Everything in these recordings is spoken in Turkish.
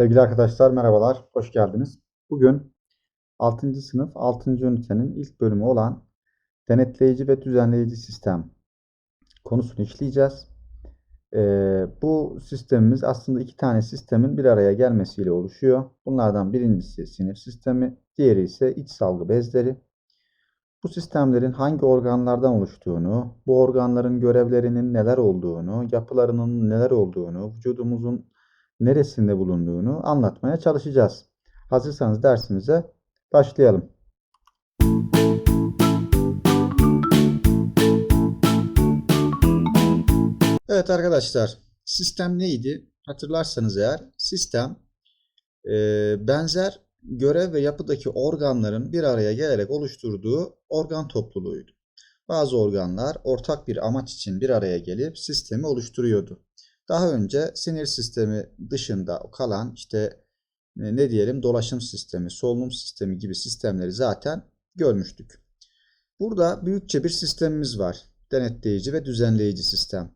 Sevgili arkadaşlar merhabalar, hoş geldiniz. Bugün 6. sınıf 6. ünitenin ilk bölümü olan denetleyici ve düzenleyici sistem konusunu işleyeceğiz. Ee, bu sistemimiz aslında iki tane sistemin bir araya gelmesiyle oluşuyor. Bunlardan birincisi sinir sistemi, diğeri ise iç salgı bezleri. Bu sistemlerin hangi organlardan oluştuğunu, bu organların görevlerinin neler olduğunu, yapılarının neler olduğunu, vücudumuzun neresinde bulunduğunu anlatmaya çalışacağız. Hazırsanız dersimize başlayalım. Evet arkadaşlar, sistem neydi? Hatırlarsanız eğer sistem e, benzer görev ve yapıdaki organların bir araya gelerek oluşturduğu organ topluluğuydu. Bazı organlar ortak bir amaç için bir araya gelip sistemi oluşturuyordu. Daha önce sinir sistemi dışında kalan işte e, ne diyelim dolaşım sistemi, solunum sistemi gibi sistemleri zaten görmüştük. Burada büyükçe bir sistemimiz var. Denetleyici ve düzenleyici sistem.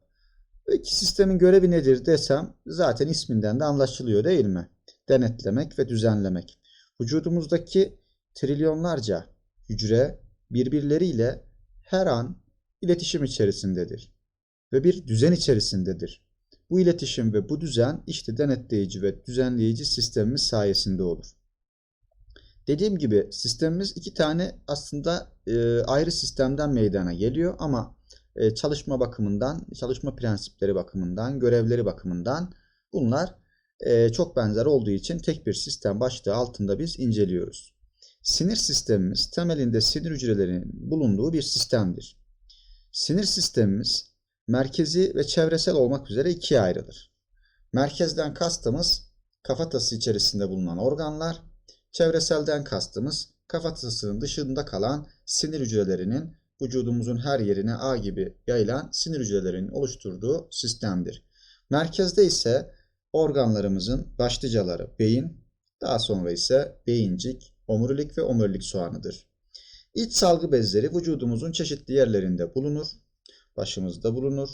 İki sistemin görevi nedir desem zaten isminden de anlaşılıyor değil mi? Denetlemek ve düzenlemek. Vücudumuzdaki trilyonlarca hücre birbirleriyle her an iletişim içerisindedir ve bir düzen içerisindedir. Bu iletişim ve bu düzen işte denetleyici ve düzenleyici sistemimiz sayesinde olur. Dediğim gibi sistemimiz iki tane aslında e, ayrı sistemden meydana geliyor ama e, çalışma bakımından, çalışma prensipleri bakımından, görevleri bakımından bunlar e, çok benzer olduğu için tek bir sistem başlığı altında biz inceliyoruz. Sinir sistemimiz temelinde sinir hücrelerinin bulunduğu bir sistemdir. Sinir sistemimiz merkezi ve çevresel olmak üzere ikiye ayrılır. Merkezden kastımız kafatası içerisinde bulunan organlar, çevreselden kastımız kafatasının dışında kalan sinir hücrelerinin vücudumuzun her yerine ağ gibi yayılan sinir hücrelerinin oluşturduğu sistemdir. Merkezde ise organlarımızın başlıcaları beyin, daha sonra ise beyincik, omurilik ve omurilik soğanıdır. İç salgı bezleri vücudumuzun çeşitli yerlerinde bulunur. Başımızda bulunur,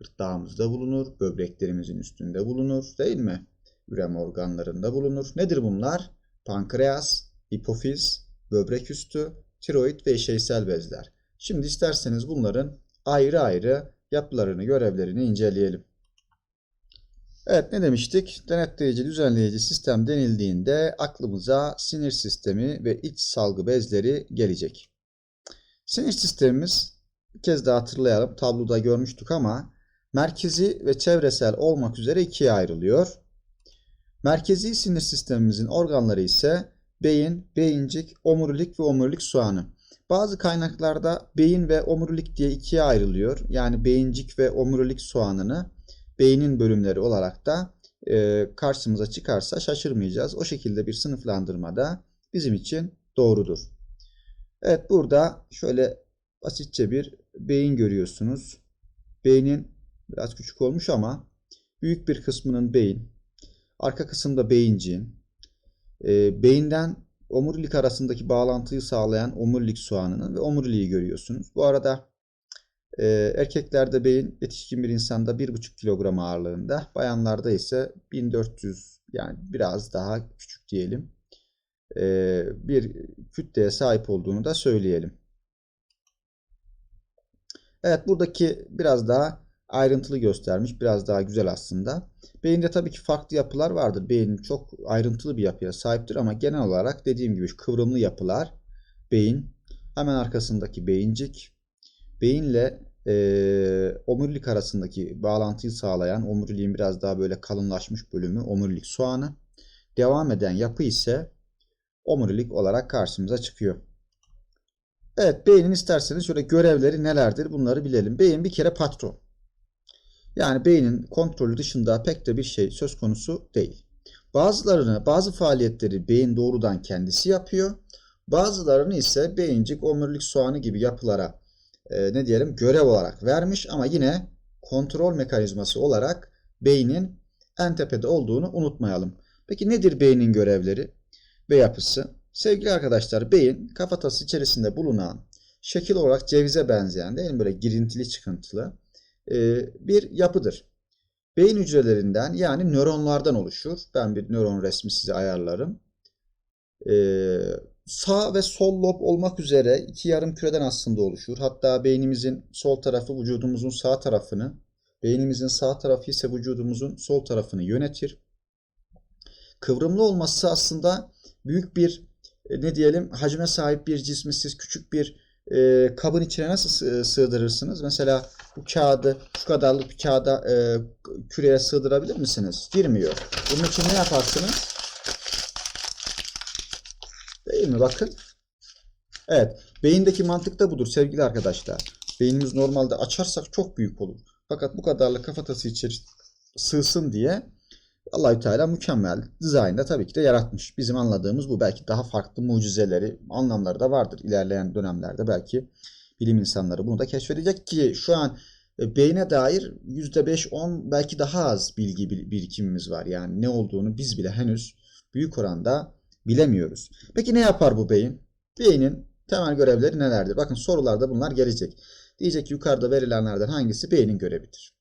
gırtlağımızda bulunur, böbreklerimizin üstünde bulunur değil mi? Ürem organlarında bulunur. Nedir bunlar? Pankreas, hipofiz, böbrek üstü, tiroid ve işeysel bezler. Şimdi isterseniz bunların ayrı ayrı yapılarını, görevlerini inceleyelim. Evet ne demiştik? Denetleyici, düzenleyici sistem denildiğinde aklımıza sinir sistemi ve iç salgı bezleri gelecek. Sinir sistemimiz bir kez daha hatırlayalım. Tabloda görmüştük ama merkezi ve çevresel olmak üzere ikiye ayrılıyor. Merkezi sinir sistemimizin organları ise beyin, beyincik, omurilik ve omurilik soğanı. Bazı kaynaklarda beyin ve omurilik diye ikiye ayrılıyor. Yani beyincik ve omurilik soğanını beynin bölümleri olarak da e, karşımıza çıkarsa şaşırmayacağız. O şekilde bir sınıflandırma da bizim için doğrudur. Evet burada şöyle basitçe bir beyin görüyorsunuz. Beynin biraz küçük olmuş ama büyük bir kısmının beyin. Arka kısımda beyinciğin. E, beyinden omurilik arasındaki bağlantıyı sağlayan omurilik soğanının ve omuriliği görüyorsunuz. Bu arada e, erkeklerde beyin yetişkin bir insanda 1,5 kilogram ağırlığında. Bayanlarda ise 1400 yani biraz daha küçük diyelim. E, bir kütleye sahip olduğunu da söyleyelim. Evet buradaki biraz daha ayrıntılı göstermiş. Biraz daha güzel aslında. Beyinde tabii ki farklı yapılar vardır. Beyin çok ayrıntılı bir yapıya sahiptir ama genel olarak dediğim gibi kıvrımlı yapılar. Beyin, hemen arkasındaki beyincik, beyinle e, omurilik arasındaki bağlantıyı sağlayan omuriliğin biraz daha böyle kalınlaşmış bölümü omurilik soğanı. Devam eden yapı ise omurilik olarak karşımıza çıkıyor. Evet beynin isterseniz şöyle görevleri nelerdir bunları bilelim. Beyin bir kere patron. Yani beynin kontrolü dışında pek de bir şey söz konusu değil. Bazılarını, bazı faaliyetleri beyin doğrudan kendisi yapıyor. Bazılarını ise beyincik, omurilik soğanı gibi yapılara e, ne diyelim görev olarak vermiş ama yine kontrol mekanizması olarak beynin en tepede olduğunu unutmayalım. Peki nedir beynin görevleri ve yapısı? Sevgili arkadaşlar beyin kafatası içerisinde bulunan şekil olarak cevize benzeyen değil mi böyle girintili çıkıntılı e, bir yapıdır. beyin hücrelerinden yani nöronlardan oluşur. Ben bir nöron resmi size ayarlarım. Ee, sağ ve sol lob olmak üzere iki yarım küreden aslında oluşur. Hatta beynimizin sol tarafı vücudumuzun sağ tarafını, beynimizin sağ tarafı ise vücudumuzun sol tarafını yönetir. Kıvrımlı olması aslında büyük bir e, ne diyelim hacme sahip bir cismi siz küçük bir e, kabın içine nasıl sığ- sığdırırsınız? Mesela bu kağıdı şu kadarlık bir kağıda e, küreye sığdırabilir misiniz? Girmiyor. Bunun için ne yaparsınız? Değil mi? Bakın. Evet. Beyindeki mantık da budur sevgili arkadaşlar. Beynimiz normalde açarsak çok büyük olur. Fakat bu kadarlık kafatası içeri sığsın diye Allahü Teala mükemmel dizaynda tabii ki de yaratmış. Bizim anladığımız bu. Belki daha farklı mucizeleri, anlamları da vardır. İlerleyen dönemlerde belki bilim insanları bunu da keşfedecek ki şu an e, beyne dair %5-10 belki daha az bilgi bir- birikimimiz var. Yani ne olduğunu biz bile henüz büyük oranda bilemiyoruz. Peki ne yapar bu beyin? Beynin temel görevleri nelerdir? Bakın sorularda bunlar gelecek. Diyecek ki yukarıda verilenlerden hangisi beynin görevidir?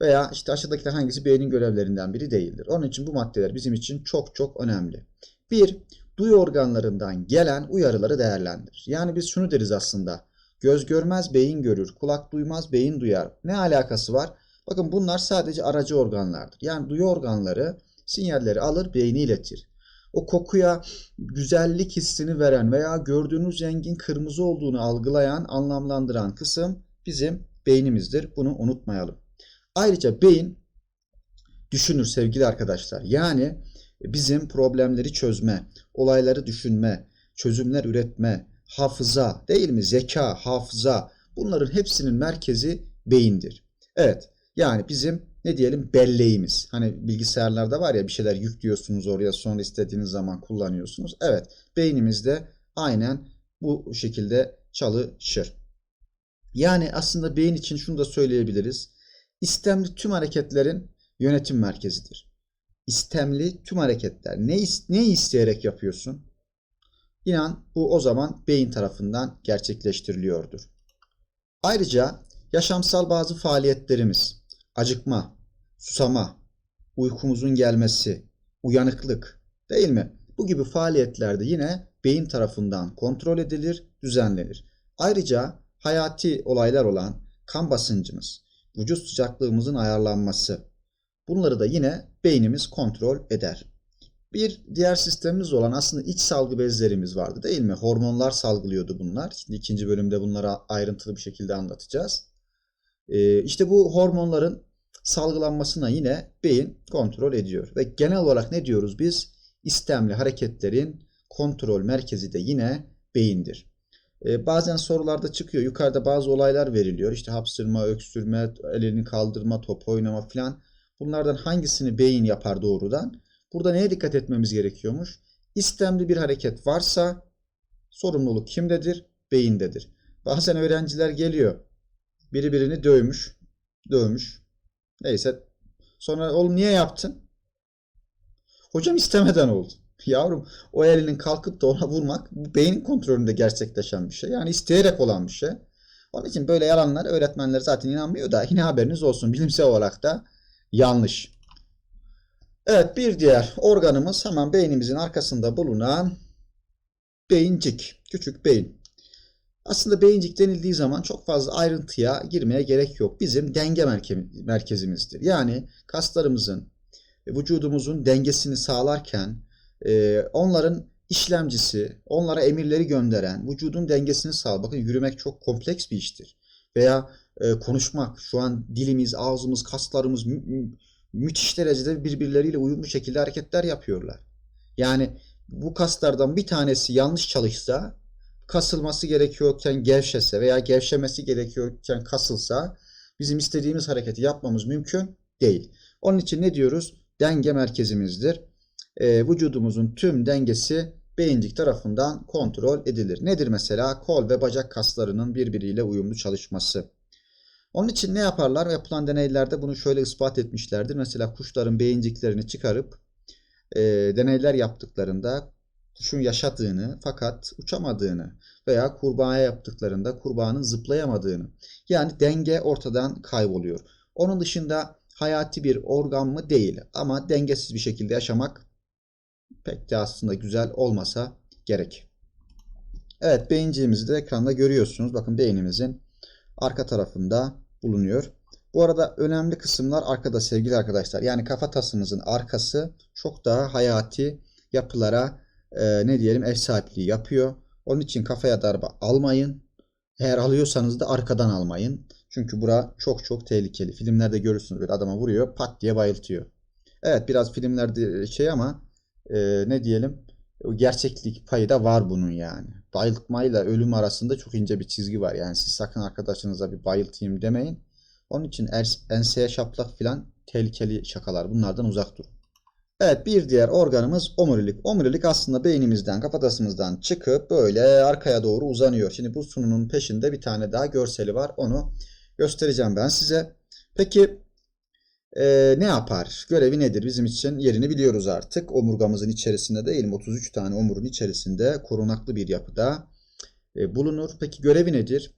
Veya işte aşağıdakiler hangisi beynin görevlerinden biri değildir. Onun için bu maddeler bizim için çok çok önemli. Bir, duyu organlarından gelen uyarıları değerlendirir. Yani biz şunu deriz aslında. Göz görmez, beyin görür. Kulak duymaz, beyin duyar. Ne alakası var? Bakın bunlar sadece aracı organlardır. Yani duyu organları sinyalleri alır, beyni iletir. O kokuya güzellik hissini veren veya gördüğünüz rengin kırmızı olduğunu algılayan, anlamlandıran kısım bizim beynimizdir. Bunu unutmayalım. Ayrıca beyin düşünür sevgili arkadaşlar. Yani bizim problemleri çözme, olayları düşünme, çözümler üretme, hafıza değil mi? Zeka, hafıza bunların hepsinin merkezi beyindir. Evet yani bizim ne diyelim belleğimiz. Hani bilgisayarlarda var ya bir şeyler yüklüyorsunuz oraya sonra istediğiniz zaman kullanıyorsunuz. Evet beynimiz de aynen bu şekilde çalışır. Yani aslında beyin için şunu da söyleyebiliriz. İstemli tüm hareketlerin yönetim merkezidir. İstemli tüm hareketler. Ne, ne isteyerek yapıyorsun? İnan bu o zaman beyin tarafından gerçekleştiriliyordur. Ayrıca yaşamsal bazı faaliyetlerimiz, acıkma, susama, uykumuzun gelmesi, uyanıklık değil mi? Bu gibi faaliyetlerde yine beyin tarafından kontrol edilir, düzenlenir. Ayrıca hayati olaylar olan kan basıncımız, vücut sıcaklığımızın ayarlanması, bunları da yine beynimiz kontrol eder. Bir diğer sistemimiz olan aslında iç salgı bezlerimiz vardı değil mi? Hormonlar salgılıyordu bunlar. Şimdi ikinci bölümde bunları ayrıntılı bir şekilde anlatacağız. Ee, işte bu hormonların salgılanmasına yine beyin kontrol ediyor. Ve genel olarak ne diyoruz biz? İstemli hareketlerin kontrol merkezi de yine beyindir. Ee, bazen sorularda çıkıyor. Yukarıda bazı olaylar veriliyor. İşte hapsırma, öksürme, elini kaldırma, top oynama falan. Bunlardan hangisini beyin yapar doğrudan? Burada neye dikkat etmemiz gerekiyormuş? İstemli bir hareket varsa sorumluluk kimdedir? Beyindedir. Bazen öğrenciler geliyor. Biri birini dövmüş. Dövmüş. Neyse. Sonra oğlum niye yaptın? Hocam istemeden oldu. Yavrum o elinin kalkıp da ona vurmak beynin kontrolünde gerçekleşen bir şey. Yani isteyerek olan bir şey. Onun için böyle yalanlar öğretmenler zaten inanmıyor da yine haberiniz olsun. Bilimsel olarak da yanlış. Evet bir diğer organımız hemen beynimizin arkasında bulunan beyincik. Küçük beyin. Aslında beyincik denildiği zaman çok fazla ayrıntıya girmeye gerek yok. Bizim denge merke- merkezimizdir. Yani kaslarımızın, vücudumuzun dengesini sağlarken e, onların işlemcisi, onlara emirleri gönderen, vücudun dengesini sağlar. Bakın yürümek çok kompleks bir iştir. Veya e, konuşmak, şu an dilimiz, ağzımız, kaslarımız mü- mü- müthiş derecede birbirleriyle uyumlu şekilde hareketler yapıyorlar. Yani bu kaslardan bir tanesi yanlış çalışsa, kasılması gerekiyorken gevşese veya gevşemesi gerekiyorken kasılsa bizim istediğimiz hareketi yapmamız mümkün değil. Onun için ne diyoruz? Denge merkezimizdir. Ee, vücudumuzun tüm dengesi beyincik tarafından kontrol edilir. Nedir mesela? Kol ve bacak kaslarının birbiriyle uyumlu çalışması. Onun için ne yaparlar? Yapılan deneylerde bunu şöyle ispat etmişlerdir. Mesela kuşların beyinciklerini çıkarıp e, deneyler yaptıklarında kuşun yaşadığını fakat uçamadığını veya kurbağaya yaptıklarında kurbağanın zıplayamadığını yani denge ortadan kayboluyor. Onun dışında hayati bir organ mı değil ama dengesiz bir şekilde yaşamak pek de aslında güzel olmasa gerek. Evet beyinciğimizi de ekranda görüyorsunuz. Bakın beynimizin arka tarafında bulunuyor. Bu arada önemli kısımlar arkada sevgili arkadaşlar. Yani kafatasımızın arkası çok daha hayati yapılara e, ne diyelim ev sahipliği yapıyor. Onun için kafaya darbe almayın. Eğer alıyorsanız da arkadan almayın. Çünkü bura çok çok tehlikeli. Filmlerde görürsünüz böyle adama vuruyor pat diye bayıltıyor. Evet biraz filmlerde şey ama e, ne diyelim gerçeklik payı da var bunun yani. Bayıltmayla ölüm arasında çok ince bir çizgi var. Yani siz sakın arkadaşınıza bir bayıltayım demeyin. Onun için enseye şaplak filan tehlikeli şakalar. Bunlardan uzak durun. Evet bir diğer organımız omurilik. Omurilik aslında beynimizden, kafatasımızdan çıkıp böyle arkaya doğru uzanıyor. Şimdi bu sununun peşinde bir tane daha görseli var. Onu göstereceğim ben size. Peki e, ne yapar? Görevi nedir? Bizim için yerini biliyoruz artık. Omurgamızın içerisinde değil mi? 33 tane omurun içerisinde korunaklı bir yapıda e, bulunur. Peki görevi nedir?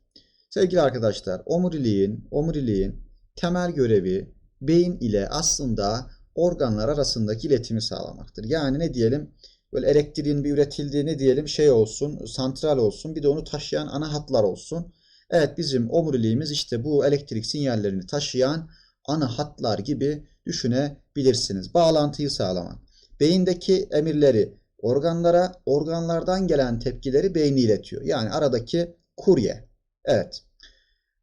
Sevgili arkadaşlar, omuriliğin, omuriliğin temel görevi beyin ile aslında organlar arasındaki iletimi sağlamaktır. Yani ne diyelim? Böyle elektriğin bir üretildiği ne diyelim şey olsun, santral olsun, bir de onu taşıyan ana hatlar olsun. Evet bizim omuriliğimiz işte bu elektrik sinyallerini taşıyan ana hatlar gibi düşünebilirsiniz. Bağlantıyı sağlamak. Beyindeki emirleri organlara, organlardan gelen tepkileri beyni iletiyor. Yani aradaki kurye. Evet.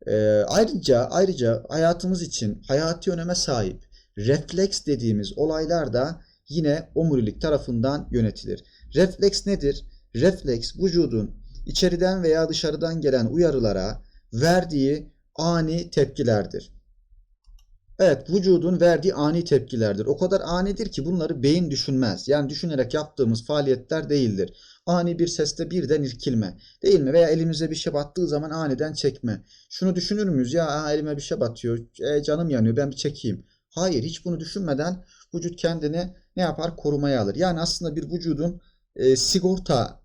Ee, ayrıca ayrıca hayatımız için hayati öneme sahip refleks dediğimiz olaylar da yine omurilik tarafından yönetilir. Refleks nedir? Refleks vücudun içeriden veya dışarıdan gelen uyarılara verdiği ani tepkilerdir. Evet, vücudun verdiği ani tepkilerdir. O kadar anidir ki bunları beyin düşünmez. Yani düşünerek yaptığımız faaliyetler değildir. Ani bir seste birden irkilme. Değil mi? Veya elimize bir şey battığı zaman aniden çekme. Şunu düşünür müyüz? Ya elime bir şey batıyor. E, canım yanıyor. Ben bir çekeyim. Hayır, hiç bunu düşünmeden vücut kendini ne yapar? Korumaya alır. Yani aslında bir vücudun e, sigorta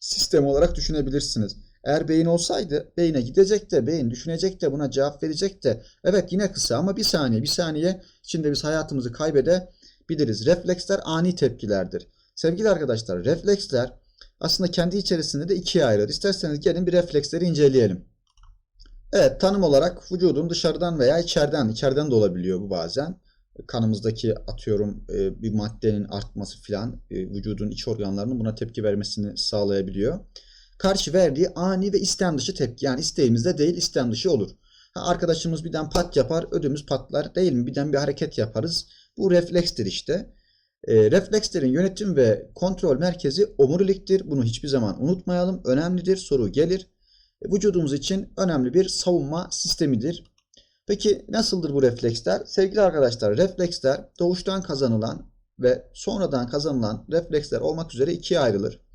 sistemi olarak düşünebilirsiniz. Eğer beyin olsaydı beyine gidecek de beyin düşünecek de buna cevap verecek de evet yine kısa ama bir saniye bir saniye içinde biz hayatımızı kaybedebiliriz. Refleksler ani tepkilerdir. Sevgili arkadaşlar refleksler aslında kendi içerisinde de ikiye ayrılır. İsterseniz gelin bir refleksleri inceleyelim. Evet tanım olarak vücudun dışarıdan veya içeriden, içeriden de olabiliyor bu bazen. Kanımızdaki atıyorum e, bir maddenin artması filan e, vücudun iç organlarının buna tepki vermesini sağlayabiliyor. Karşı verdiği ani ve istem dışı tepki. Yani isteğimizde değil istem dışı olur. Ha, arkadaşımız birden pat yapar, ödümüz patlar değil mi? Birden bir hareket yaparız. Bu reflekstir işte. E, reflekslerin yönetim ve kontrol merkezi omuriliktir. Bunu hiçbir zaman unutmayalım. Önemlidir. Soru gelir. E, vücudumuz için önemli bir savunma sistemidir. Peki nasıldır bu refleksler? Sevgili arkadaşlar refleksler doğuştan kazanılan ve sonradan kazanılan refleksler olmak üzere ikiye ayrılır.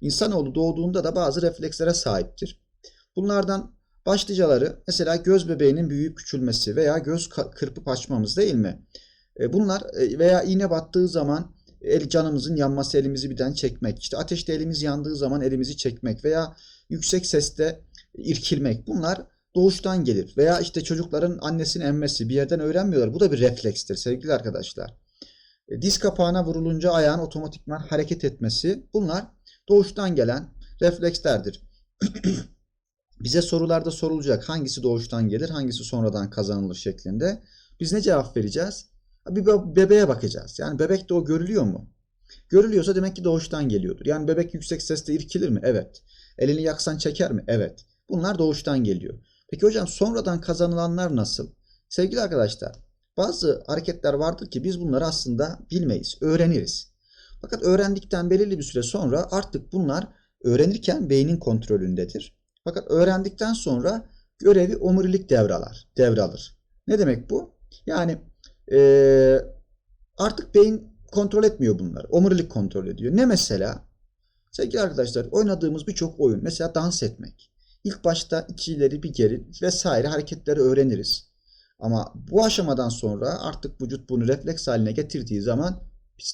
İnsanoğlu doğduğunda da bazı reflekslere sahiptir. Bunlardan başlıcaları mesela göz bebeğinin büyüyüp küçülmesi veya göz kırpıp açmamız değil mi? E, bunlar e, veya iğne battığı zaman el canımızın yanması elimizi birden çekmek. İşte ateşte elimiz yandığı zaman elimizi çekmek veya yüksek sesle irkilmek. Bunlar doğuştan gelir. Veya işte çocukların annesini emmesi bir yerden öğrenmiyorlar. Bu da bir reflekstir sevgili arkadaşlar. E, diz kapağına vurulunca ayağın otomatikman hareket etmesi bunlar doğuştan gelen reflekslerdir. Bize sorularda sorulacak hangisi doğuştan gelir, hangisi sonradan kazanılır şeklinde. Biz ne cevap vereceğiz? Bir bebeğe bakacağız. Yani bebek de o görülüyor mu? Görülüyorsa demek ki doğuştan geliyordur. Yani bebek yüksek sesle irkilir mi? Evet. Elini yaksan çeker mi? Evet. Bunlar doğuştan geliyor. Peki hocam sonradan kazanılanlar nasıl? Sevgili arkadaşlar, bazı hareketler vardır ki biz bunları aslında bilmeyiz, öğreniriz. Fakat öğrendikten belirli bir süre sonra artık bunlar öğrenirken beynin kontrolündedir. Fakat öğrendikten sonra görevi omurilik devralar, devralır. Ne demek bu? Yani ee, artık beyin kontrol etmiyor bunları. Omurilik kontrol ediyor. Ne mesela? Sevgili arkadaşlar oynadığımız birçok oyun mesela dans etmek. İlk başta iki ileri bir geri vesaire hareketleri öğreniriz. Ama bu aşamadan sonra artık vücut bunu refleks haline getirdiği zaman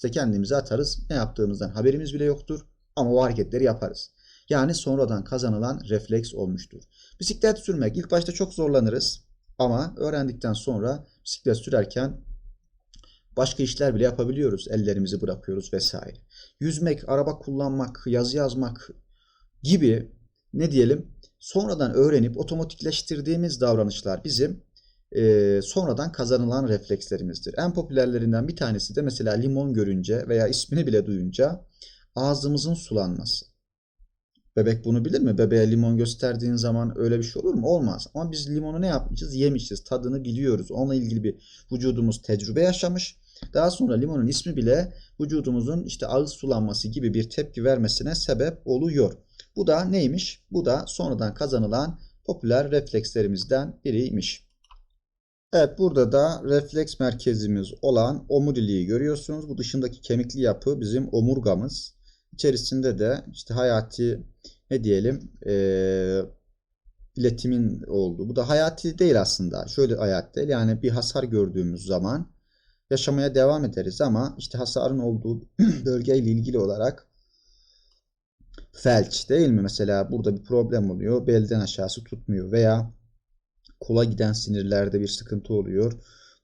de kendimizi atarız. Ne yaptığımızdan haberimiz bile yoktur. Ama o hareketleri yaparız. Yani sonradan kazanılan refleks olmuştur. Bisiklet sürmek ilk başta çok zorlanırız. Ama öğrendikten sonra bisiklet sürerken başka işler bile yapabiliyoruz. Ellerimizi bırakıyoruz vesaire. Yüzmek, araba kullanmak, yazı yazmak gibi ne diyelim sonradan öğrenip otomatikleştirdiğimiz davranışlar bizim e, sonradan kazanılan reflekslerimizdir. En popülerlerinden bir tanesi de mesela limon görünce veya ismini bile duyunca ağzımızın sulanması. Bebek bunu bilir mi? Bebeğe limon gösterdiğin zaman öyle bir şey olur mu? Olmaz. Ama biz limonu ne yapmışız? Yemişiz. Tadını biliyoruz. Onunla ilgili bir vücudumuz tecrübe yaşamış. Daha sonra limonun ismi bile vücudumuzun işte ağız sulanması gibi bir tepki vermesine sebep oluyor. Bu da neymiş? Bu da sonradan kazanılan popüler reflekslerimizden biriymiş. Evet burada da refleks merkezimiz olan omuriliği görüyorsunuz. Bu dışındaki kemikli yapı bizim omurgamız. İçerisinde de işte hayati ne diyelim eee, iletimin olduğu. Bu da hayati değil aslında. Şöyle hayat değil. Yani bir hasar gördüğümüz zaman yaşamaya devam ederiz ama işte hasarın olduğu bölgeyle ilgili olarak felç değil mi? Mesela burada bir problem oluyor. Belden aşağısı tutmuyor veya kola giden sinirlerde bir sıkıntı oluyor.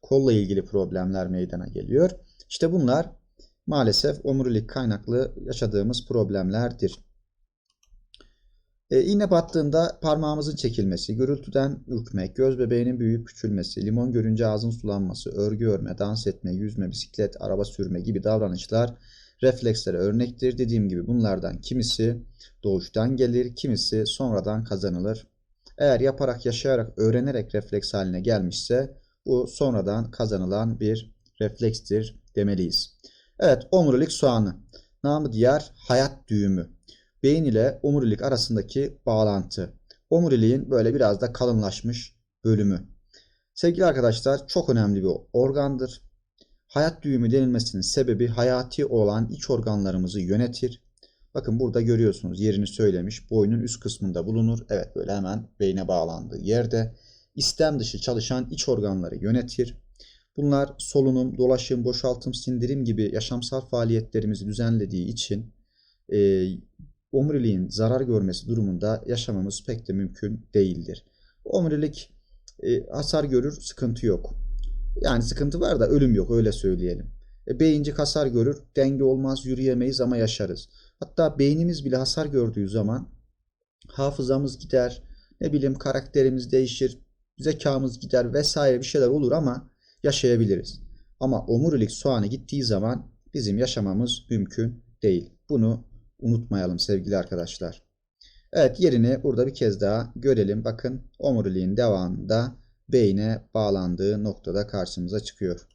Kolla ilgili problemler meydana geliyor. İşte bunlar maalesef omurilik kaynaklı yaşadığımız problemlerdir. E, iğne battığında parmağımızın çekilmesi, gürültüden ürkmek, göz bebeğinin büyüyüp küçülmesi, limon görünce ağzın sulanması, örgü örme, dans etme, yüzme, bisiklet, araba sürme gibi davranışlar reflekslere örnektir. Dediğim gibi bunlardan kimisi doğuştan gelir, kimisi sonradan kazanılır. Eğer yaparak, yaşayarak, öğrenerek refleks haline gelmişse bu sonradan kazanılan bir reflekstir demeliyiz. Evet, omurilik soğanı. Namı diğer hayat düğümü. Beyin ile omurilik arasındaki bağlantı. Omuriliğin böyle biraz da kalınlaşmış bölümü. Sevgili arkadaşlar çok önemli bir organdır. Hayat düğümü denilmesinin sebebi hayati olan iç organlarımızı yönetir. Bakın burada görüyorsunuz yerini söylemiş. Boynun üst kısmında bulunur. Evet böyle hemen beyne bağlandığı yerde. İstem dışı çalışan iç organları yönetir. Bunlar solunum, dolaşım, boşaltım, sindirim gibi yaşamsal faaliyetlerimizi düzenlediği için e, omuriliğin zarar görmesi durumunda yaşamamız pek de mümkün değildir. Omurilik e, hasar görür, sıkıntı yok. Yani sıkıntı var da ölüm yok öyle söyleyelim. E, beyincik hasar görür, denge olmaz, yürüyemeyiz ama yaşarız. Hatta beynimiz bile hasar gördüğü zaman hafızamız gider, ne bileyim karakterimiz değişir, zekamız gider vesaire bir şeyler olur ama yaşayabiliriz. Ama omurilik soğanı gittiği zaman bizim yaşamamız mümkün değil. Bunu unutmayalım sevgili arkadaşlar. Evet yerini burada bir kez daha görelim. Bakın omuriliğin devamında beyne bağlandığı noktada karşımıza çıkıyor.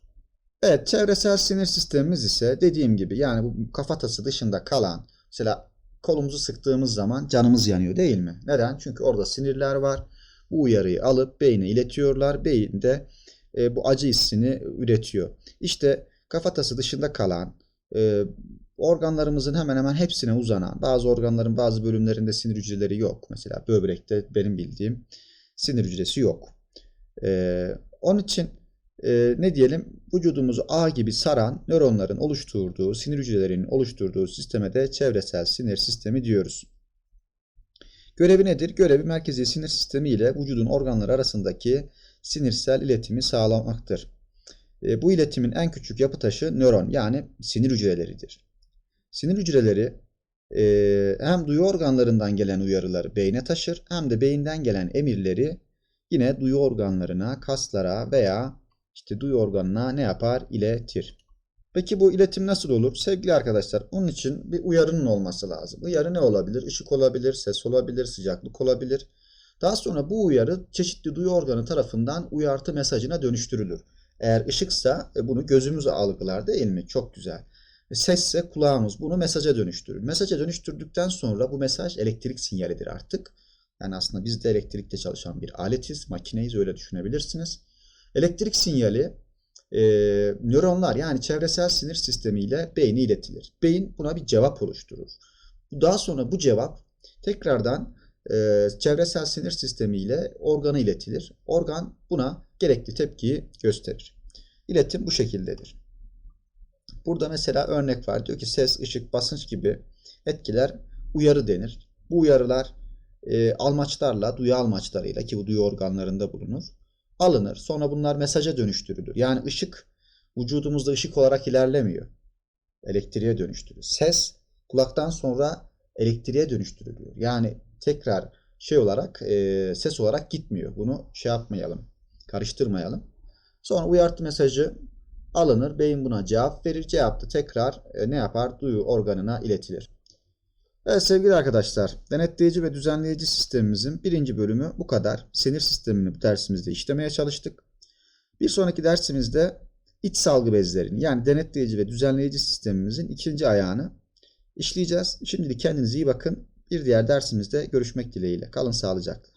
Evet çevresel sinir sistemimiz ise dediğim gibi yani bu kafatası dışında kalan mesela kolumuzu sıktığımız zaman canımız yanıyor değil mi? Neden? Çünkü orada sinirler var. Bu uyarıyı alıp beyne iletiyorlar. Beyin de e, bu acı hissini üretiyor. İşte kafatası dışında kalan e, organlarımızın hemen hemen hepsine uzanan bazı organların bazı bölümlerinde sinir hücreleri yok. Mesela böbrekte benim bildiğim sinir hücresi yok. E, onun için e, ne diyelim vücudumuzu ağ gibi saran nöronların oluşturduğu, sinir hücrelerinin oluşturduğu sisteme de çevresel sinir sistemi diyoruz. Görevi nedir? Görevi merkezi sinir sistemi ile vücudun organları arasındaki sinirsel iletimi sağlamaktır. E, bu iletimin en küçük yapı taşı nöron yani sinir hücreleridir. Sinir hücreleri e, hem duyu organlarından gelen uyarıları beyne taşır hem de beyinden gelen emirleri yine duyu organlarına, kaslara veya işte duyu organına ne yapar? İletir. Peki bu iletim nasıl olur? Sevgili arkadaşlar onun için bir uyarının olması lazım. Uyarı ne olabilir? Işık olabilir, ses olabilir, sıcaklık olabilir. Daha sonra bu uyarı çeşitli duyu organı tarafından uyartı mesajına dönüştürülür. Eğer ışıksa e, bunu gözümüz algılar değil mi? Çok güzel. E, sesse kulağımız bunu mesaja dönüştürür. Mesaja dönüştürdükten sonra bu mesaj elektrik sinyalidir artık. Yani aslında biz de elektrikte çalışan bir aletiz, makineyiz öyle düşünebilirsiniz. Elektrik sinyali e, nöronlar yani çevresel sinir sistemi ile beyne iletilir. Beyin buna bir cevap oluşturur. Daha sonra bu cevap tekrardan e, çevresel sinir sistemi ile organa iletilir. Organ buna gerekli tepkiyi gösterir. İletim bu şekildedir. Burada mesela örnek var. Diyor ki ses, ışık, basınç gibi etkiler uyarı denir. Bu uyarılar e, almaçlarla, duyu almaçlarıyla ki bu duyu organlarında bulunur. Alınır. Sonra bunlar mesaja dönüştürülür. Yani ışık vücudumuzda ışık olarak ilerlemiyor. Elektriğe dönüştürülür. Ses kulaktan sonra elektriğe dönüştürülüyor. Yani tekrar şey olarak e, ses olarak gitmiyor. Bunu şey yapmayalım. Karıştırmayalım. Sonra uyartı mesajı alınır. Beyin buna cevap verir. Cevap da tekrar e, ne yapar? Duyu organına iletilir. Evet sevgili arkadaşlar, denetleyici ve düzenleyici sistemimizin birinci bölümü bu kadar. Sinir sistemini bu dersimizde işlemeye çalıştık. Bir sonraki dersimizde iç salgı bezlerini yani denetleyici ve düzenleyici sistemimizin ikinci ayağını işleyeceğiz. Şimdilik kendinize iyi bakın. Bir diğer dersimizde görüşmek dileğiyle. Kalın sağlıcakla.